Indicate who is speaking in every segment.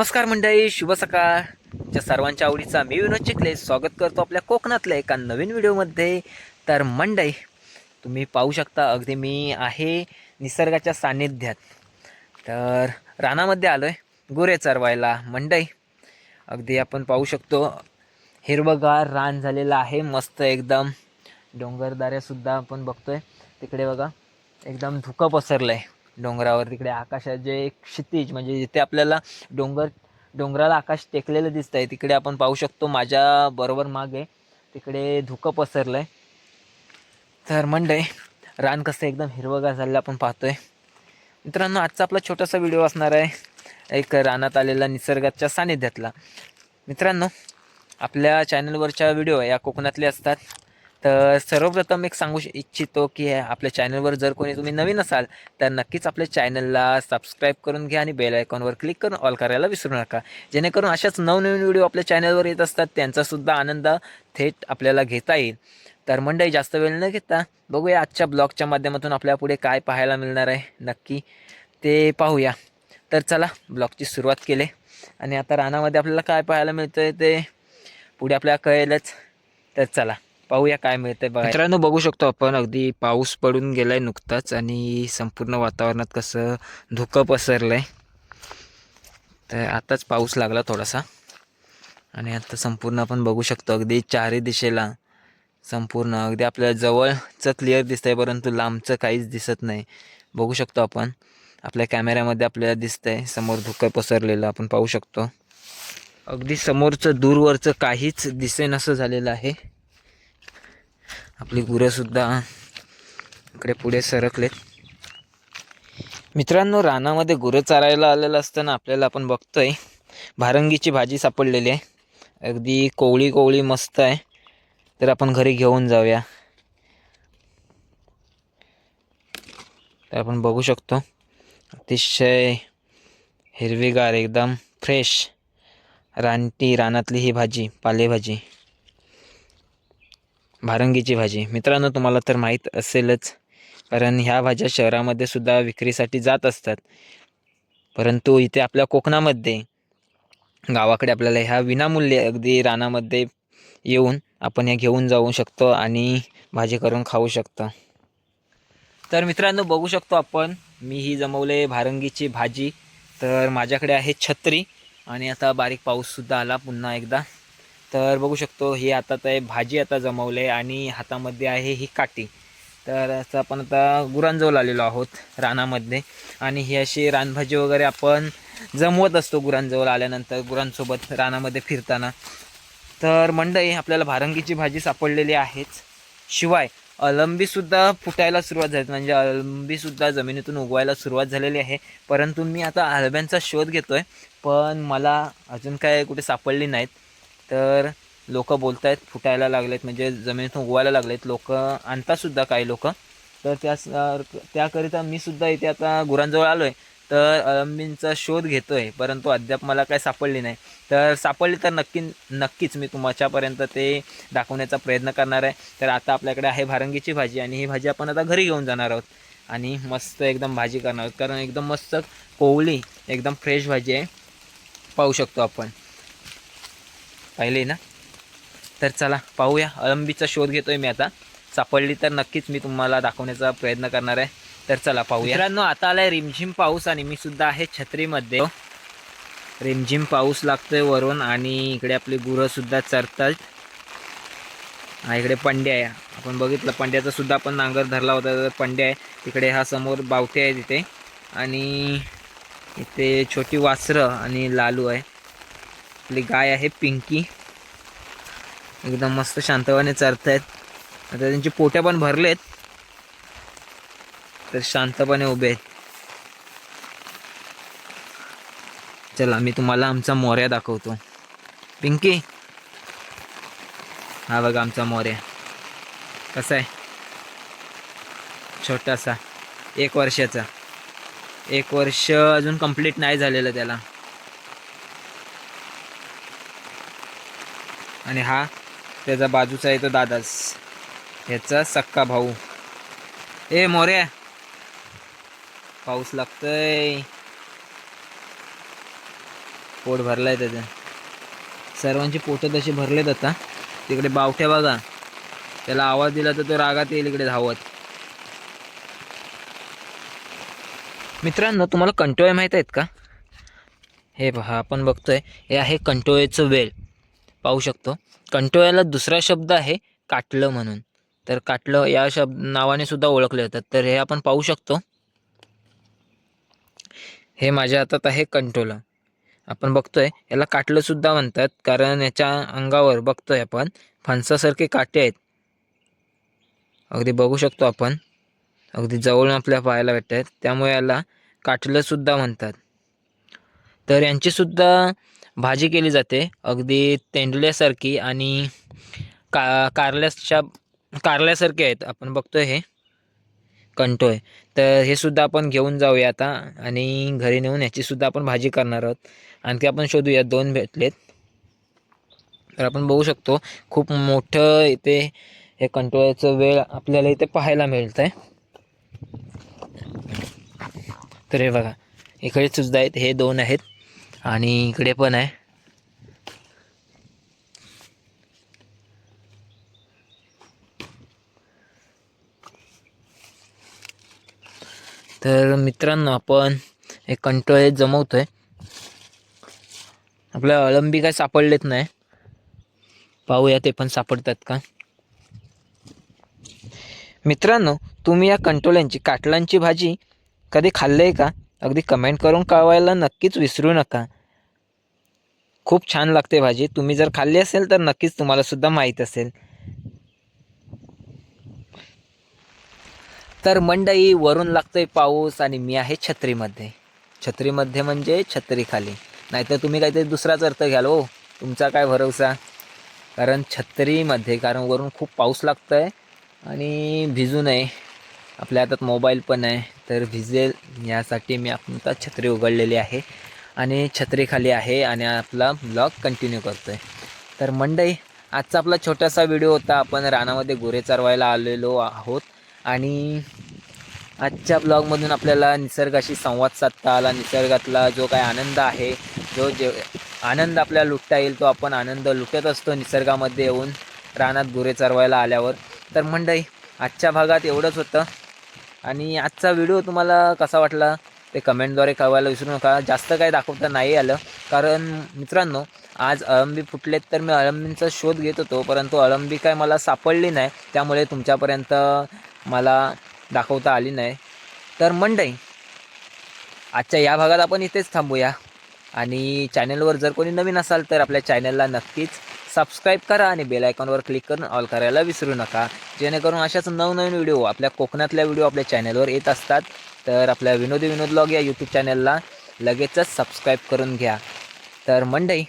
Speaker 1: नमस्कार मंडळी शुभ सकाळ. ज्या सर्वांच्या आवडीचा मी विनोद चिखले. स्वागत करतो आपल्या कोकणातल्या एका नवीन व्हिडिओमध्ये. तर मंडई तुम्ही पाहू शकता अगदी मी आहे निसर्गाच्या सान्निध्यात. तर रानामध्ये आलो आहे गुरे चरवायला. मंडई अगदी आपण पाहू शकतो हिरवगार रान झालेलं आहे मस्त एकदम. डोंगरदाऱ्यासुद्धा आपण बघतोय. तिकडे बघा एकदम धुकं पसरलं आहे डोंगरावर तिकडे आकाशात जे क्षितिज म्हणजे जिथे आपल्याला डोंगर डोंगराला आकाश टेकलेलं दिसतं आहे तिकडे आपण पाहू शकतो माझ्या बरोबर मागे तिकडे धुकं पसरलं आहे तर मंडई रान कसं एकदम हिरवगार झालेलं आपण पाहतोय. मित्रांनो आजचा आपला छोटासा व्हिडिओ असणार आहे एक रानात आलेला निसर्गाच्या सानिध्यातला. मित्रांनो आपल्या चॅनलवरच्या व्हिडिओ या कोकणातले असतात. तर सर्वप्रथम एक सांगू इच्छितो की आपल्या चॅनलवर जर कोणी तुम्ही नवीन असाल तर नक्कीच आपल्या चॅनलला सबस्क्राईब करून घ्या आणि बेल आयकॉनवर क्लिक करून ऑल करायला विसरू नका. जेणेकरून अशाच नवनवीन व्हिडिओ आपल्या चॅनलवर येत असतात त्यांचासुद्धा आनंद थेट आपल्याला घेता येईल. तर मंडळी जास्त वेळ न घेता बघूया आजच्या ब्लॉगच्या माध्यमातून आपल्या पुढे काय पाहायला मिळणार आहे. नक्की ते पाहूया. तर चला ब्लॉगची सुरुवात केली. आणि आता रानामध्ये आपल्याला काय पाहायला मिळतं आहे ते पुढे आपल्याला कळेलच. तर चला. पाहूया काय मिळतंय बघा मित्रांनो बघू शकतो आपण अगदी पाऊस पडून गेलाय नुकताच आणि संपूर्ण वातावरणात कसं धुकं पसरलंय. तर आताच पाऊस लागला थोडासा. आणि आता संपूर्ण आपण बघू शकतो अगदी चारही दिशेला संपूर्ण अगदी आपल्या जवळचं क्लिअर दिसतंय परंतु लांबचं काहीच दिसत नाही. बघू शकतो आपण आपल्या कॅमेऱ्यामध्ये आपल्याला दिसतंय समोर धुकं पसरलेलं आपण पाहू शकतो. अगदी समोरचं दूरवरचं काहीच दिसेनसं झालेलं आहे. आपली गुरंसुद्धा इकडे पुढे सरकलेत. मित्रांनो रानामध्ये गुरं चारायला आलेलं असताना आपल्याला आपण बघतोय भारंगीची भाजी सापडलेली आहे. अगदी कोवळी कोवळी मस्त आहे. तर आपण घरी घेऊन जाऊया. तर आपण बघू शकतो. अतिशय हिरवीगार एकदम फ्रेश रानटी रानातली ही भाजी पालेभाजी. भारंगीची भाजी. मित्रांनो तुम्हाला तर माहीत असेलच कारण ह्या भाज्या शहरामध्ये सुद्धा विक्रीसाठी जात असतात. परंतु इथे आपल्या कोकणामध्ये गावाकडे आपल्याला ह्या विनामूल्य अगदी रानामध्ये येऊन आपण हे घेऊन जाऊ शकतो आणि भाजी करून खाऊ शकतो. तर मित्रांनो बघू शकतो आपण मी ही जमवले भारंगीची भाजी. तर माझ्याकडे आहे छत्री आणि आता बारीक पाऊससुद्धा आला पुन्हा एकदा. तर बघू शकतो ही आता तर भाजी आता जमवलं आहे आणि हातामध्ये आहे ही काठी. तर असं आपण आता गुरांजवळ आलेलो आहोत रानामध्ये. आणि ही अशी रानभाजी वगैरे आपण जमवत असतो गुरांजवळ आल्यानंतर गुरांसोबत रानामध्ये फिरताना. तर मंडई आपल्याला भारंगीची भाजी सापडलेली आहेच. शिवाय अळंबीसुद्धा फुटायला सुरुवात झाली. म्हणजे अळंबीसुद्धा जमिनीतून उगवायला सुरुवात झालेली आहे. परंतु मी आता अळब्यांचा शोध घेतो आहे पण मला अजून काय कुठे सापडली नाहीत. तर लोक बोलत आहेत फुटायला लागलेत म्हणजे जमिनीतून उगवायला लागलेत लोक आणतातसुद्धा काही लोक. तर त्याकरिता मी सुद्धा इथे आता गुरांजवळ आलो आहे तर अळंबींचा शोध घेतो आहे परंतु अद्याप मला काय सापडली नाही. तर सापडली तर नक्की नक्कीच मी तुमच्यापर्यंत ते दाखवण्याचा प्रयत्न करणार आहे. तर आता आपल्याकडे आहे भारंगीची भाजी आणि ही भाजी आपण आता घरी घेऊन जाणार आहोत. आणि मस्त एकदम भाजी करणार आहोत. कारण एकदम मस्त कोवळी एकदम फ्रेश भाजी आहे. पाहू शकतो आपण. पाहिले ना? तर चला पाहूया. अळंबीचा शोध घेतोय मी आता. सापडली तर नक्कीच मी तुम्हाला दाखवण्याचा प्रयत्न करणार आहे. तर चला पाहूया. मित्रांनो आता आलाय रिमझिम पाऊस आणि मी सुद्धा आहे छत्रीमध्ये. रिमझिम पाऊस लागतोय वरून आणि इकडे आपली गुरं सुद्धा चरतात. हा इकडे पंड्या आहे. आपण बघितलं पंड्याचा सुद्धा आपण नांगर धरला होता तर पंड्या आहे. तिकडे हा समोर बावटे आहे तिथे. आणि इथे छोटी वासरं आणि लालू आहे. आपली गाय आहे पिंकी. एकदम मस्त शांतपणे आहेत आता त्यांची पोट्या पण भरलेत. तर शांतपणे उभे आहेत. चला मी तुम्हाला आमचा मोऱ्या दाखवतो. पिंकी. हा बघा आमचा मोऱ्या कसा आहे? छोटासा. एक वर्षाचा. एक वर्ष अजून कंप्लीट नाही झालेलं त्याला. आणि हा त्याचा बाजूचा येतो दादास दादाच. ह्याचा सक्का भाऊ. ए मोऱ्या पाऊस लागतोय. पोट भरलाय त्याचं. सर्वांची पोटं तशी भरलेत आता. तिकडे बावठ्या बघा. त्याला आवाज दिला तर तो रागात येईल इकडे धावत. मित्रांनो तुम्हाला कंटोळे माहीत आहेत का? हे पहा आपण बघतोय हे आहे कंटोळेचं वेल. पाहू शकतो. कंटोळ्याला दुसरा शब्द आहे काटलं म्हणून. तर काटलं या शब्द नावाने सुद्धा ओळखले जातात. तर हे आपण पाहू शकतो. हे माझ्या हातात आहे कंटोला. आपण बघतोय याला काटलं सुद्धा म्हणतात. कारण याच्या अंगावर बघतोय आपण फणसासारखे काटे आहेत. अगदी बघू शकतो आपण. अगदी जवळून आपल्या पाहायला भेटत आहेत त्यामुळे याला काटलं सुद्धा म्हणतात. तर यांचीसुद्धा भाजी केली जाते. अगदी तेंडल्यासारखी आणि का कारल्याच्या कारल्यासारखे आहेत. आपण बघतोय हे. कंटोय. तर हे सुद्धा आपण घेऊन जाऊया आता. आणि घरी नेऊन ह्याचीसुद्धा आपण भाजी करणार आहोत. आणखी आपण शोधूया दोन भेटलेत. तर आपण बघू शकतो खूप मोठं इथे हे कंटोळ्याचं वेळ आपल्याला इथे पाहायला मिळतं आहे तर हे बघा इकडे सुद्धा आहेत. हे दोन आहेत. आणि इकडे पण आहे. तर मित्रांनो आपण हे कंटोळे जमवतोय. आपल्या अळंबी काय सापडलेत नाही. पाहूया ते पण सापडतात का? मित्रांनो तुम्ही या कंटोल्यांची काटलांची भाजी कधी खाल्ली आहे का? अगदी कमेंट करून कळवायला नक्कीच विसरू नका. खूप छान लागते भाजी. तुम्ही जर खाल्ली असेल तर नक्कीच तुम्हाला सुद्धा माहीत असेल. तर मंडई वरून लागतोय पाऊस आणि मी आहे छत्रीमध्ये. छत्रीमध्ये म्हणजे छत्री खाली नाहीतर तुम्ही काहीतरी दुसराच अर्थ घ्याल हो. तुमचा काय भरोसा? कारण छत्रीमध्ये कारण वरून खूप पाऊस लागतो आहे आणि भिजू नये. आपल्या हातात मोबाईल पण आहे. तर भिजेल यासाठी मी आता छत्री उघडलेली आहे आणि छत्रीखाली आहे आणि आपला ब्लॉग कंटिन्यू करतो आहे तर मंडई आजचा आपला छोटासा व्हिडिओ होता. आपण रानामध्ये गोरे चरवायला आलेलो आहोत आणि आजच्या ब्लॉगमधून आपल्याला निसर्गाशी संवाद साधता आला. निसर्गातला जो काय आनंद आहे जो जे आनंद आपल्याला लुटता येईल तो आपण आनंद लुटत असतो निसर्गामध्ये येऊन रानात गुरे चरवायला आल्यावर. तर मंडई आजच्या भागात एवढंच होतं. आणि आजचा व्हिडिओ तुम्हाला कसा वाटला ते कमेंटद्वारे कळवायला विसरू नका. जास्त काही दाखवता नाही आलं. कारण मित्रांनो आज अळंबी फुटलेत तर मी अळंबींचा शोध घेत होतो परंतु अळंबी काय मला सापडली नाही त्यामुळे तुमच्यापर्यंत मला दाखवता आली नाही. तर मंडई आजच्या या भागात आपण इथेच थांबूया. आणि चॅनलवर जर कोणी नवीन असाल तर आपल्या चॅनलला नक्कीच सबस्क्राईब करा आणि बेल आयकॉनवर क्लिक करून ऑल करायला विसरू नका. जेणेकरून अशाच नवनवीन व्हिडिओ आपल्या कोकणातल्या व्हिडिओ आपल्या चॅनलवर येत असतात. तर आपल्या विनोदी विनोद ब्लॉग या यूट्यूब चॅनलला लगेचच सबस्क्राईब करून घ्या. तर मंडई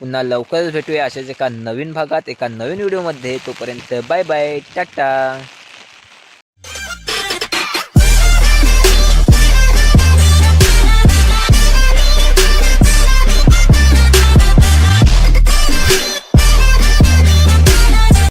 Speaker 1: पुन्हा लवकरच भेटूया अशाच एका नवीन भागात एका नवीन व्हिडिओमध्ये तोपर्यंत बाय बाय टाटा!